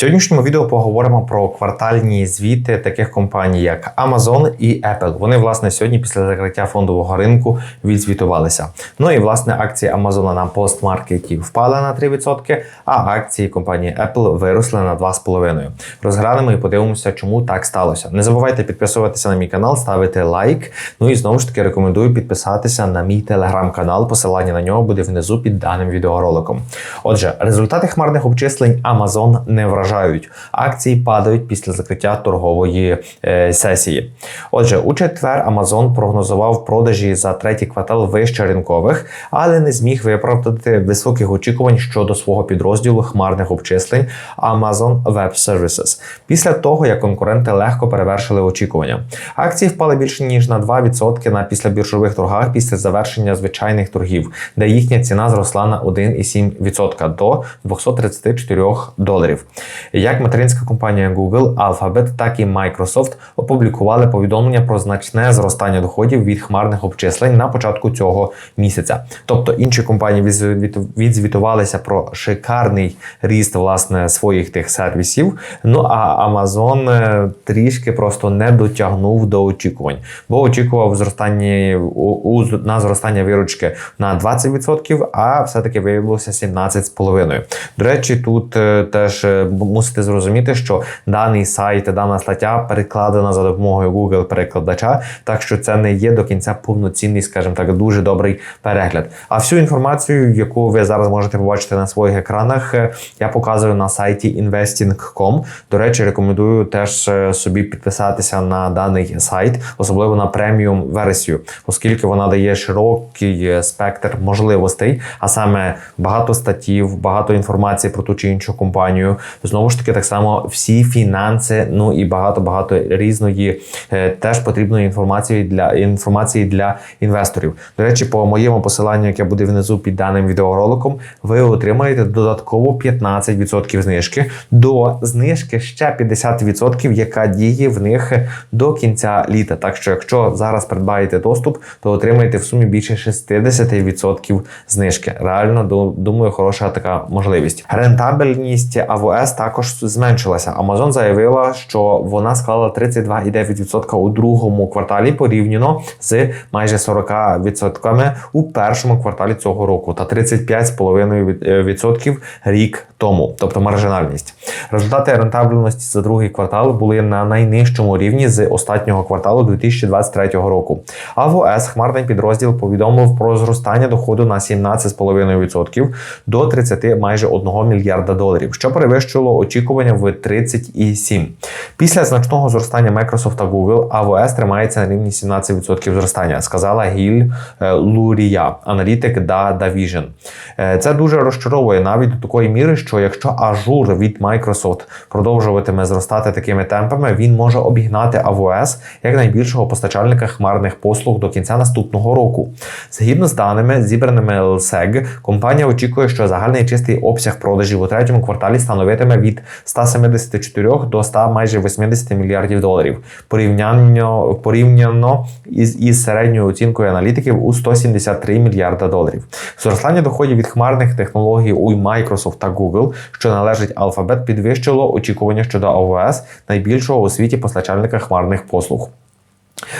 сьогоднішньому відео поговоримо про квартальні звіти таких компаній, як Amazon і Apple. Вони, власне, сьогодні після закриття фондового ринку відзвітувалися. Ну і власне акції Amazon на постмаркеті впали на 3%, а акції компанії Apple виросли на 2,5%. Розглянемо і подивимося, чому так сталося. Не забувайте підписуватися на мій канал, ставити лайк. Ну і знову ж таки рекомендую підписатися на мій телеграм-канал. Посилання на нього буде внизу під даним відеороликом. Отже, результати хмарних обчислень Amazon не вражають. Акції падають після закриття торгової е, сесії. Отже, у четвер Amazon прогнозував продажі за третій квартал вище ринкових, але не зміг виправдати високих очікувань щодо свого підрозділу хмарних обчислень Amazon Web Services після того, як конкуренти легко перевершили очікування. Акції впали більше ніж на 2% на післябіржових торгах після завершення звичайних торгів, де їхня ціна зросла на 1,7% до 234 доларів. Як материнська компанія Google, Alphabet, так і Microsoft опублікували повідомлення про значне зростання доходів від хмарних обчислень на початку цього місяця. Тобто інші компанії відзвітувалися про шикарний ріст власне своїх тих сервісів. Ну а Amazon е, трішки просто не дотягнув до очікувань, бо очікував зростання у на зростання виручки на 20%, а все-таки виявилося 17,5%. До речі, тут е, теж е, мусите зрозуміти, що даний сайт, дана стаття перекладена за допомогою Google перекладача, так що це не є до кінця повноцінний, скажімо так, дуже добрий перегляд. А всю інформацію, яку ви зараз можете побачити на своїх екранах, е, я показую на сайті investing.com. До речі, рекомендую теж собі підписатися на даний сайт, особливо на преміум версію, оскільки вона дає широкий спектр можливостей, а саме багато статтів, багато інформації про ту чи іншу компанію. Знову ж таки, так само всі фінанси, ну і багато-багато різної е, теж потрібної інформації для інформації для інвесторів. До речі, по моєму посиланню, яке буде внизу під даним відеороликом, ви отримаєте додатково 15% знижки до знижки ще 50%, яка діє в них до кінця літа. Так що, якщо зараз придбаєте доступ, то отримаєте в сумі більше 60% знижки. Реально думаю, хороша така можливість. Рентабельність АВС також зменшилася. Amazon заявила, що вона склала 32,9% у другому кварталі порівняно з майже 40% у першому кварталі цього року та 35,5% рік тому, тобто маржинальність. Результати рентабельності за другий квартал були на найнижчому рівні з останнього кварталу 2023 року. АВС хмарний підрозділ повідомив про зростання доходу на 17,5% до 30 майже 1 мільярда доларів, що перевищило очікування в 37. Після значного зростання Microsoft та Google АВС тримається на рівні 17% зростання, сказала Гіль е, Лурія, аналітик da Davision. Е, це дуже розчаровує навіть до такої міри, що якщо ажур від Microsoft продовжуватиме зростати такими темпами, він може обігнати АВС як найбільшого постачальника хмарних послуг до кінця наступного року. Згідно з даними, зібраними LSEG, компанія очікує, що загальний чистий обсяг продажів у третьому кварталі становитиме від 174 до 100 майже 80 мільярдів доларів, порівняно порівняно із із середньою оцінкою аналітиків у 173 мільярда доларів. Зростання доходів від хмарних технологій у Microsoft та Google, що належить Alphabet, підвищило очікування щодо AWS, найбільшого у світі постачальника хмарних послуг.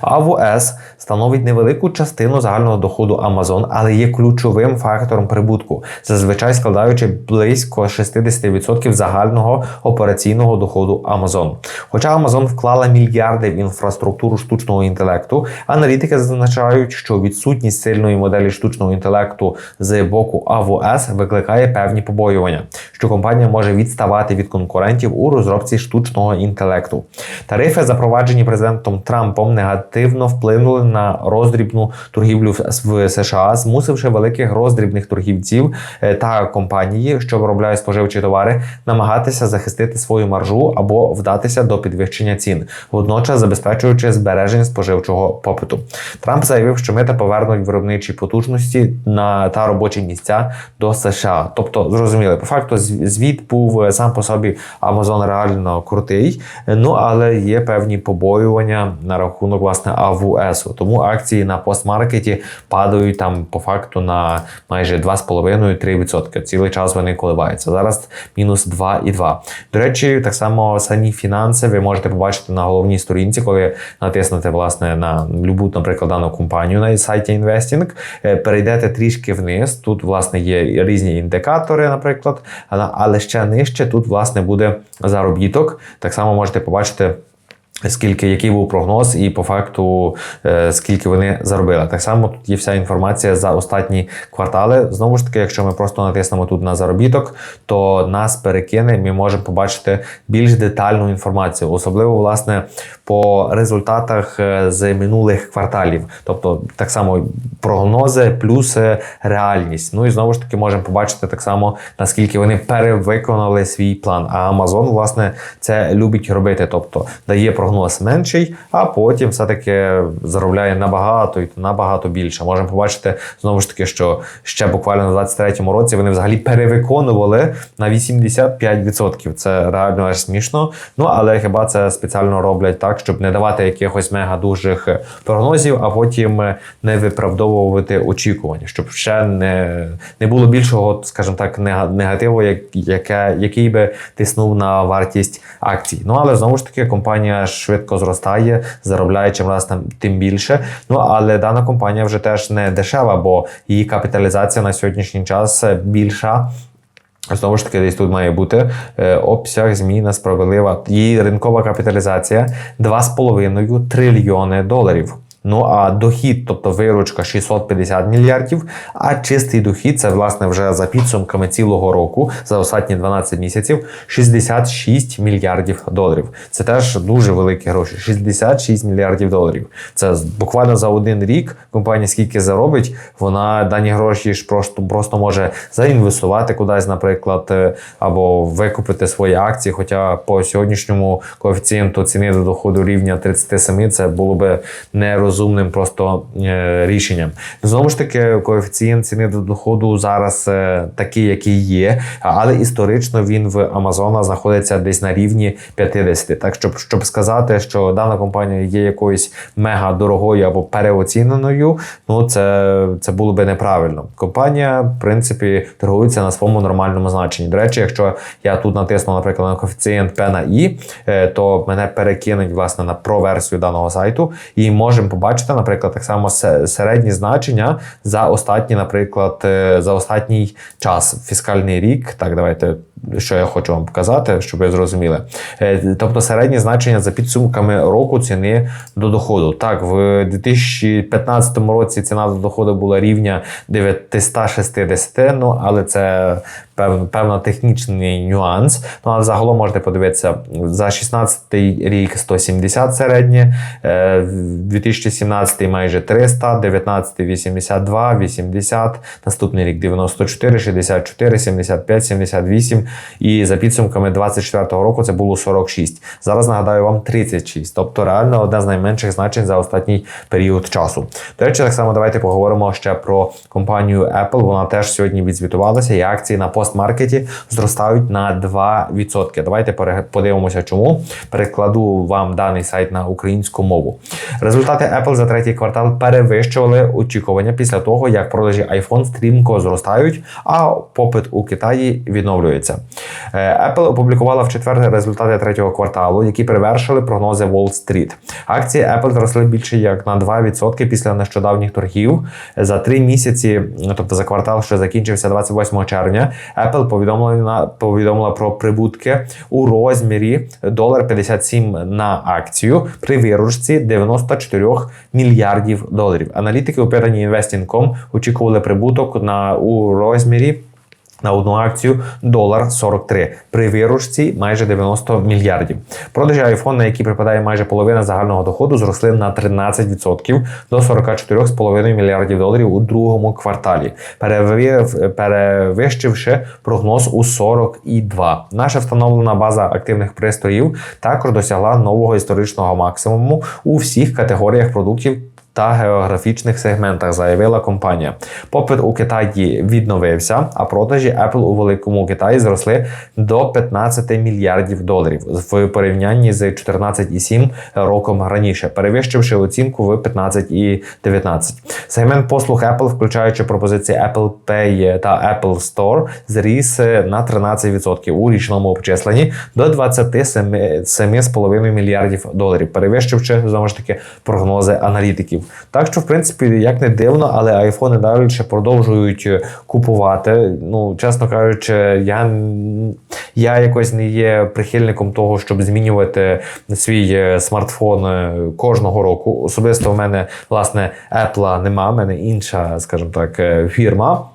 АВС становить невелику частину загального доходу Amazon, але є ключовим фактором прибутку, зазвичай складаючи близько 60% загального операційного доходу Amazon. Хоча Amazon вклала мільярди в інфраструктуру штучного інтелекту, аналітики зазначають, що відсутність сильної моделі штучного інтелекту з боку АВС викликає певні побоювання, що компанія може відставати від конкурентів у розробці штучного інтелекту. Тарифи, запроваджені президентом Трампом, негативно вплинули на роздрібну торгівлю в США, змусивши великих роздрібних торгівців е, та компанії, що виробляють споживчі товари, намагатися захистити свою маржу або вдатися до підвищення цін, водночас забезпечуючи збереження споживчого попиту. Трамп заявив, що мита повернуть виробничі потужності на та робочі місця до США. Тобто, зрозуміли, по факту звіт був е, сам по собі Amazon реально крутий, ну але є певні побоювання на рахунок рахунок власне АВС. Тому акції на постмаркеті падають там по факту на майже 2,5-3%. Цілий час вони коливаються. Зараз мінус 2,2. До речі, так само самі фінанси ви можете побачити на головній сторінці, коли натиснете власне на любу, наприклад, дану компанію на сайті е, перейдете трішки вниз. Тут, власне, є різні індикатори, наприклад, але ще нижче тут, власне, буде заробіток. Так само можете побачити. Скільки який був прогноз, і по факту е, скільки вони заробили. Так само тут є вся інформація за останні квартали. Знову ж таки, якщо ми просто натиснемо тут на заробіток, то нас перекине. Ми можемо побачити більш детальну інформацію, особливо власне по результатах е, з минулих кварталів, тобто так само прогнози плюс реальність. Ну і знову ж таки можемо побачити так само наскільки вони перевиконали свій план. А Amazon, власне, це любить робити, тобто дає прогноз прогноз менший, а потім все-таки заробляє набагато і набагато більше. Можемо побачити знову ж таки, що ще буквально на 23-му році вони взагалі перевиконували на 85%. Це реально аж смішно. Ну але хіба це спеціально роблять так, щоб не давати якихось мега дужих прогнозів, а потім не виправдовувати очікування, щоб ще не не було більшого, скажімо так, негативу, яке, який би тиснув на вартість акцій. Ну але знову ж таки компанія швидко зростає, заробляє чим раз там тим більше. Ну але дана компанія вже теж не дешева, бо її капіталізація на сьогоднішній час більша. Знову ж таки, десь тут має бути е, обсяг, зміна справедлива. Її ринкова капіталізація 2,5 трильйони доларів. Ну а дохід, тобто виручка 650 мільярдів. А чистий дохід це власне вже за підсумками цілого року, за останні 12 місяців 66 мільярдів доларів. Це теж дуже великі гроші. 66 мільярдів доларів. Це буквально за один рік компанія скільки заробить, вона дані гроші ж просто просто може заінвестувати кудись, наприклад, е, або викупити свої акції. Хоча по сьогоднішньому коефіцієнту ціни до доходу рівня 37 це було би не розумним просто е, рішенням. Знову ж таки, коефіцієнт ціни до доходу зараз е, такий, який є, але історично він в Амазона знаходиться десь на рівні 50. Так щоб щоб сказати, що дана компанія є якоюсь мега дорогою або переоціненою, ну це це було би неправильно. Компанія, в принципі, торгується на своєму нормальному значенні. До речі, якщо я тут натисну, наприклад, на коефіцієнт P на I, е, то мене перекинуть власне на про версію даного сайту і можемо побачите, наприклад, так само середні значення за останні, наприклад, е, за останній час фіскальний рік. Так, давайте що я хочу вам показати, щоб ви зрозуміли. Е, тобто середні значення за підсумками року ціни до доходу. Так, в 2015 році ціна до доходу була рівня 960, ну але це певно, певно технічний нюанс. Ну але загалом можете подивитися за 16 рік 170 середнє, 2017 майже 300, 19 82, 80, наступний рік 94, 64, 75, 78. І за підсумками 24-го року це було 46. Зараз нагадаю вам 36. Тобто реально одне з найменших значень за останній період часу. До речі, так само давайте поговоримо ще про компанію Apple. Вона теж сьогодні відзвітувалася, і акції на постмаркеті зростають на 2%. Давайте подивимося, чому. Перекладу вам даний сайт на українську мову. Результати Apple за третій квартал перевищували очікування після того, як продажі iPhone стрімко зростають, а попит у Китаї відновлюється. Е, Apple опублікувала в четвер результати третього кварталу, які перевершили прогнози Wall Street. Акції Apple зросли більше як на 2% після нещодавніх торгів. За три місяці, тобто за квартал, що закінчився 28 червня, Apple повідомила повідомила про прибутки у розмірі 1,57 на акцію при виручці 94 мільярдів доларів. Аналітики опитані Investing.com очікували прибуток на у розмірі на одну акцію долар 43 при виручці майже 90 мільярдів. Продажі iPhone, на які припадає майже половина загального доходу, зросли на 13% до 44,5 мільярдів доларів у другому кварталі, перевищивши прогноз у 42. Наша встановлена база активних пристроїв також досягла нового історичного максимуму у всіх категоріях продуктів та географічних сегментах, заявила компанія. Попит у Китаї відновився, а продажі Apple у великому Китаї зросли до 15 мільярдів доларів в порівнянні з 14,7 роком раніше, перевищивши оцінку в 15,19. Сегмент послуг Apple, включаючи пропозиції Apple Pay та Apple Store, зріс на 13% у річному обчисленні до 27,5 мільярдів доларів, перевищивши знову ж таки прогнози аналітиків. Так що, в принципі, як не дивно, але айфони далі ще продовжують купувати. Ну, чесно кажучи, я, я якось не є прихильником того, щоб змінювати свій е, смартфон е, кожного року. Особисто в мене власне Apple нема, в мене інша, скажімо так, е, фірма.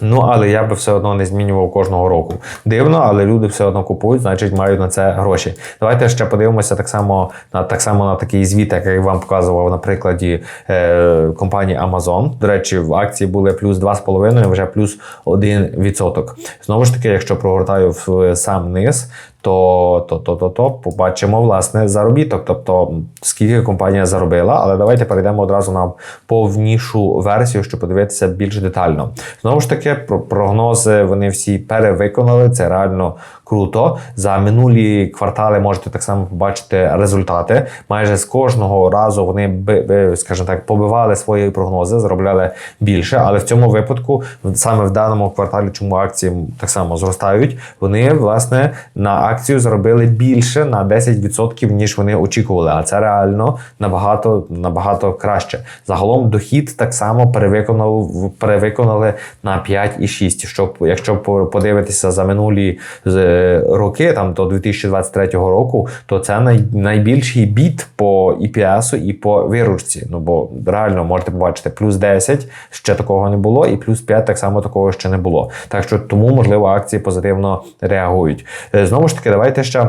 Ну, але я би все одно не змінював кожного року. Дивно, але люди все одно купують, значить мають на це гроші. Давайте ще подивимося так само на так само на такий звіт, який вам показував на прикладі е, компанії Amazon. До речі, в акції були плюс 2,5, вже плюс 1%. Знову ж таки, якщо прогортаю в сам низ, то то, то, то, то побачимо власне заробіток, тобто скільки компанія заробила. Але давайте перейдемо одразу на повнішу версію, щоб подивитися більш детально. Знову ж таки, прогнози вони всі перевиконали. Це реально круто. За минулі квартали можете так само побачити результати. Майже з кожного разу вони скажімо так, побивали свої прогнози, заробляли більше. Але в цьому випадку, саме в даному кварталі, чому акції так само зростають, вони власне на акцію заробили більше на 10%, ніж вони очікували. А це реально набагато набагато краще. Загалом дохід так само перевиконали, перевиконали на 5,6. Щоб якщо подивитися за минулі роки, там до 2023 року, то це най, найбільший біт по EPS і по виручці. Ну бо реально можете побачити плюс 10, ще такого не було, і плюс 5 так само такого ще не було. Так що тому можливо акції позитивно реагують. Е, знову ж таки, давайте ще.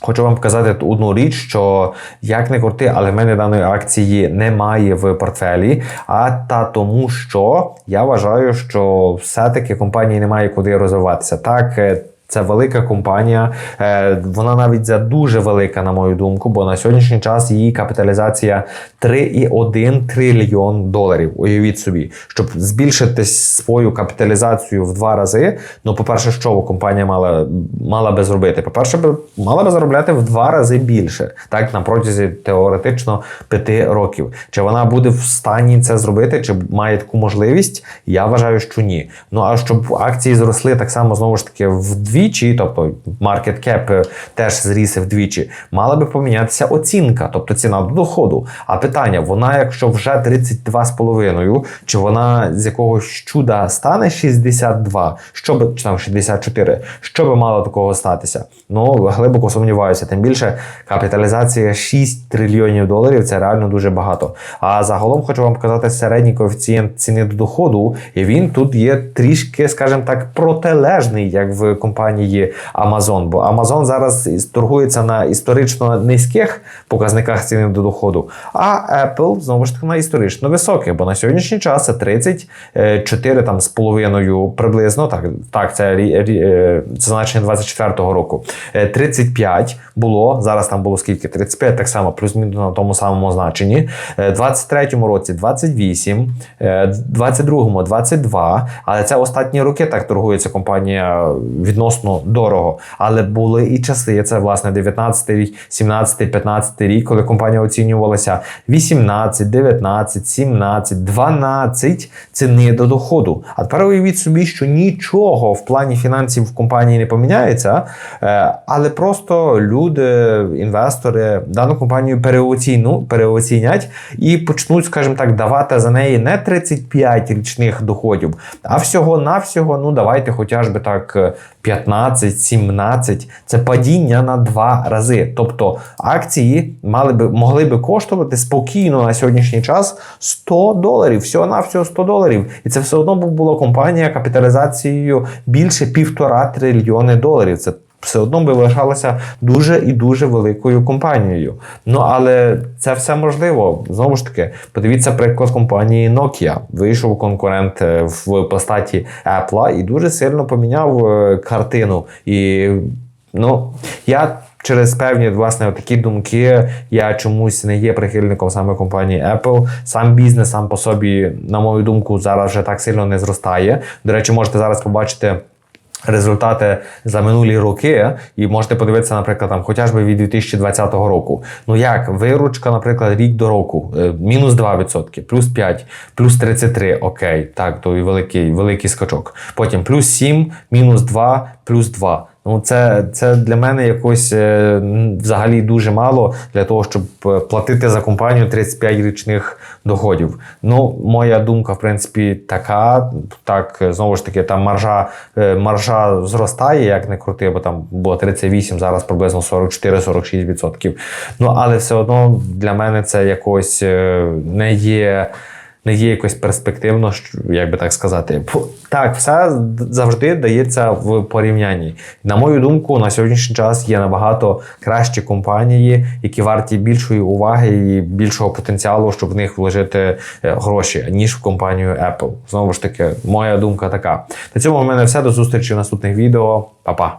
Хочу вам показати одну річ, що як не крути, але в мене даної акції немає в портфелі. А та тому, що я вважаю, що все-таки компанії немає куди розвиватися. Так, е, це велика компанія, е, вона навіть за дуже велика, на мою думку, бо на сьогоднішній час її капіталізація 3,1 трильйон доларів. Уявіть собі, щоб збільшити свою капіталізацію в два рази. Ну, по-перше, що компанія мала мала би зробити? По-перше, мала би заробляти в два рази більше, так на протязі теоретично п'яти років. Чи вона буде в стані це зробити, чи має таку можливість? Я вважаю, що ні. Ну а щоб акції зросли так само знову ж таки вдвічі, вдвічі, тобто market cap е, теж зріс вдвічі, мала би помінятися оцінка, тобто ціна до доходу. А питання: вона, якщо вже 32,5, чи вона з якогось чуда стане 62, що би чи там 64, що би мало такого статися? Ну глибоко сумніваюся. Тим більше капіталізація 6 трильйонів доларів це реально дуже багато. А загалом хочу вам показати середній коефіцієнт ціни до доходу, і він тут є трішки, скажімо так, протилежний, як в компанії компанії Amazon. Бо Amazon зараз торгується на історично низьких показниках ціни до доходу, а Apple знову ж таки на історично високих, бо на сьогоднішній час це 34 там з половиною приблизно. Так, так це е, це значення 24-го року. 35 е, було. Зараз там було скільки? 35, так само, плюс-мінус на тому самому значенні. Е, 23-му році 28, 22-му 22. Але це останні роки так торгується компанія відносно відносно дорого. Але були і часи. Це власне 19 рік, 17, 15 рік, коли компанія оцінювалася 18, 19, 17, 12 ціни до доходу. А тепер уявіть собі, що нічого в плані фінансів в компанії не поміняється, е, але просто люди, інвестори дану компанію переоціну, переоцінять і почнуть, скажімо так, давати за неї не 35 річних доходів, а всього-навсього, ну давайте хоча б так 15, 17 це падіння на два рази. Тобто акції мали би могли би коштувати спокійно на сьогоднішній час 100 доларів, всього на всього 100 доларів. І це все одно була компанія капіталізацією більше півтора трильйони доларів. Це все одно би лишалася дуже і дуже великою компанією. Ну але це все можливо. Знову ж таки, подивіться приклад компанії Nokia. Вийшов конкурент е, в постаті Apple і дуже сильно поміняв е, картину. І ну я через певні власне такі думки я чомусь не є прихильником саме компанії Apple. Сам бізнес сам по собі, на мою думку, зараз вже так сильно не зростає. До речі, можете зараз побачити. Результати за минулі роки, і можете подивитися, наприклад, там, хоча б від 2020 року. Ну як виручка, наприклад, рік до року, е, мінус 2%, плюс 5, плюс 33, окей, так, то і великий, великий скачок. Потім плюс 7, мінус 2, плюс 2. Ну, це, це для мене якось е, взагалі дуже мало для того, щоб е, платити за компанію 35 річних доходів. Ну, моя думка, в принципі, така. Так, знову ж таки, там маржа, е, маржа зростає, як не крути, бо там було 38, зараз приблизно 44-46%. Ну, але все одно для мене це якось не є не є якось перспективно, як би так сказати. Так, все завжди дається в порівнянні. На мою думку, на сьогоднішній час є набагато кращі компанії, які варті більшої уваги і більшого потенціалу, щоб в них вложити е, гроші, ніж в компанію Apple. Знову ж таки, моя думка така. На цьому в мене все. До зустрічі в наступних відео. Па-па!